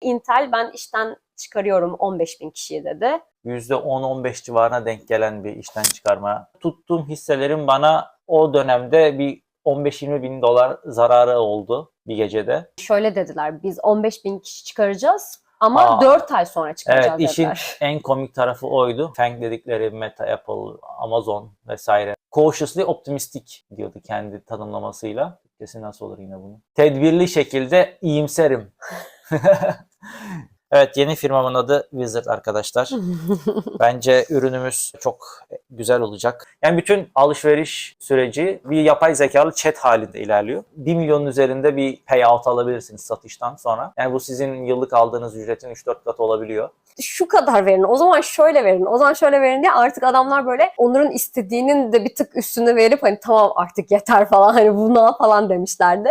Intel ben işten çıkarıyorum 15 bin kişiyi dedi. %10-15 civarına denk gelen bir işten çıkarma. Tuttuğum hisselerin bana o dönemde bir 15-20 bin dolar zararı oldu bir gecede. Şöyle dediler biz 15 bin kişi çıkaracağız ama Aa. 4 ay sonra Evet çıkaracağız işin dediler. en komik tarafı oydu. Fang dedikleri Meta, Apple, Amazon vesaire. Cautiously optimistic diyordu kendi tanımlamasıyla. Türkçesi nasıl olur yine bunu? Tedbirli şekilde iyimserim. evet yeni firmamın adı Wizard arkadaşlar. Bence ürünümüz çok güzel olacak. Yani bütün alışveriş süreci bir yapay zekalı chat halinde ilerliyor. 1 milyonun üzerinde bir payout alabilirsiniz satıştan sonra. Yani bu sizin yıllık aldığınız ücretin 3-4 katı olabiliyor. Şu kadar verin, o zaman şöyle verin, o zaman şöyle verin diye artık adamlar böyle onların istediğinin de bir tık üstüne verip hani tamam artık yeter falan hani buna falan demişlerdi.